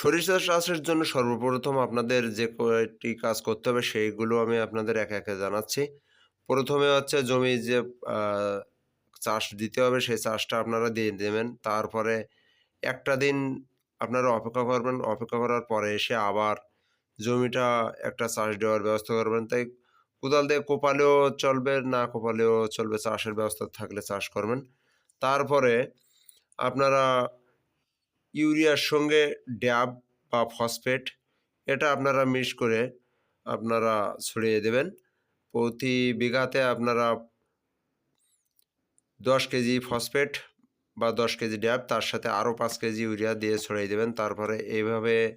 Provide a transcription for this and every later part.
সরিষা চাষের জন্য সর্বপ্রথম আপনাদের যে কয়েকটি কাজ করতে হবে, সেইগুলো আমি আপনাদের একে একে জানাচ্ছি। প্রথমে হচ্ছে জমি যে চাষ দিতে হবে, সেই চাষটা আপনারা দিয়ে দেবেন। তারপরে একটা দিন আপনারা অপেক্ষা করবেন, অপেক্ষা করার পরে এসে আবার জমিটা একটা চাষ দেওয়ার ব্যবস্থা করবেন। তাই কোদাল দিয়ে কোপালেও চলবে, না কোপালেও চলবে, চাষের ব্যবস্থা থাকলে চাষ করবেন। তারপরে আপনারা ইউরিয়ার সঙ্গে ড্যাব বা ফসফেট, এটা আপনারা মিক্স করে আপনারা ছড়িয়ে দেবেন। প্রতি বিঘাতে আপনারা দশ কেজি ফসফেট বা দশ কেজি ড্যাব, তার সাথে আরও পাঁচ কেজি ইউরিয়া দিয়ে ছড়িয়ে দেবেন। তারপরে এইভাবে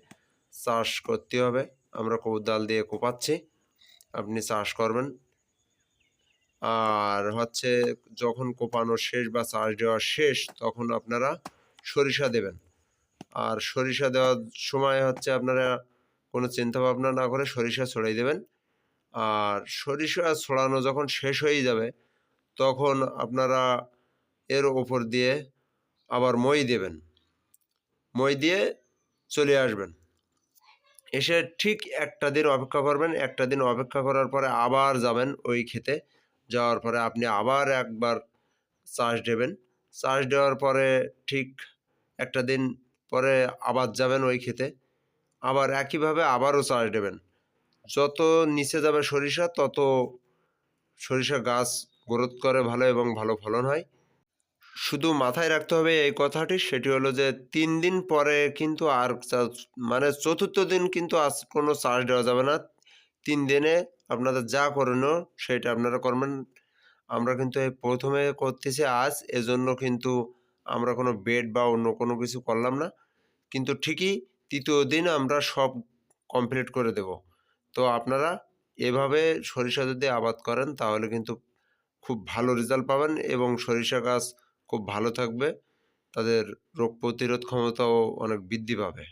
চাষ করতে হবে। আমরা কোদাল দিয়ে কোপাচ্ছি। আপনি চাষ করবেন। আর হচ্ছে যখন কোপানো শেষ বা চাষ দেওয়া শেষ, তখন আপনারা সরিষা দেবেন। আর সরিষা দেওয়ার সময় হচ্ছে আপনারা কোনো চিন্তা ভাবনা না করে সরিষা ছড়িয়ে দেবেন। আর সরিষা ছড়ানো যখন শেষ হয়ে যাবে, তখন আপনারা এর ওপর দিয়ে আবার মই দেবেন। মই দিয়ে চলে আসবেন। এসে ঠিক একটা দিন অপেক্ষা করবেন, একটা দিন অপেক্ষা করার পরে আবার যাবেন ওই খেতে যাওয়ার পরে আপনি আবার একবার চাষ দেবেন। চাষ দেওয়ার পরে ঠিক একটা দিন পরে আবার যাবেন ওই খেতে আবার একইভাবে আবারও চাষ দেবেন। যত নিচে যাবে সরিষা, তত সরিষা গাছ গ্রোথ করে ভালো এবং ভালো ফলন হয়। শুধু মাথায় রাখতে হবে এই কথাটি, সেটি হলো যে তিন দিন পরে কিন্তু আর মানে চতুর্থ দিন কিন্তু আজ কোনো চাষ দেওয়া যাবে না। তিন দিনে আপনাদের যা করণীয় সেটা আপনারা করবেন। আমরা কিন্তু এই প্রথমে করতেছি আজ, এজন্য কিন্তু আমরা কোনো বেড বা অন্য কোনো কিছু করলাম না। কিন্তু ঠিকই তৃতীয় দিন আমরা সব কমপ্লিট করে দেব। তো আপনারা এভাবে সরিষা যদি আবাদ করেন, তাহলে কিন্তু খুব ভালো রেজাল্ট পাবেন এবং সরিষা গাছ খুব ভালো থাকবে। তাদের রোগ প্রতিরোধ ক্ষমতাও অনেক বৃদ্ধি পাবে।